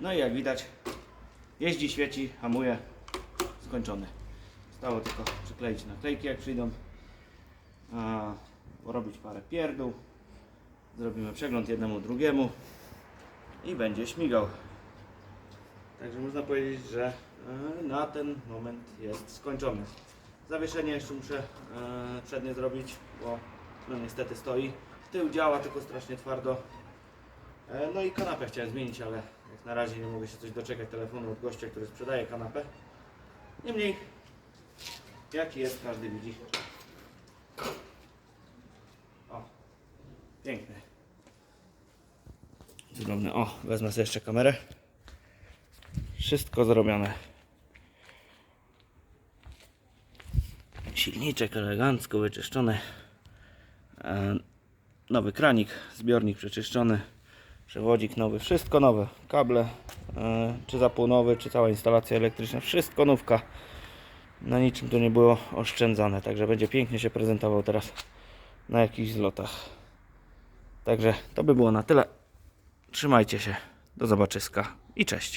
No i jak widać, jeździ, świeci, hamuje, skończony. Stało tylko przykleić naklejki jak przyjdą, a, porobić parę pierdół. Zrobimy przegląd jednemu drugiemu i będzie śmigał. Także można powiedzieć, że e, na ten moment jest skończony. Zawieszenie jeszcze muszę e, przednie zrobić, bo no niestety stoi. Tył działa tylko strasznie twardo. E, No i kanapę chciałem zmienić, ale jak na razie nie mogę się coś doczekać telefonu od gościa, który sprzedaje kanapę. Niemniej, jaki jest, każdy widzi. O, piękny. Cudowny. O, wezmę sobie jeszcze kamerę. Wszystko zrobione. Silniczek elegancko wyczyszczony. E, Nowy kranik, zbiornik przeczyszczony. Przewodzik nowy, wszystko nowe. Kable, e, czy zapłonowy, czy cała instalacja elektryczna, wszystko nówka. Na niczym tu nie było oszczędzane, także będzie pięknie się prezentował teraz na jakichś zlotach. Także to by było na tyle. Trzymajcie się. Do zobaczyska i cześć.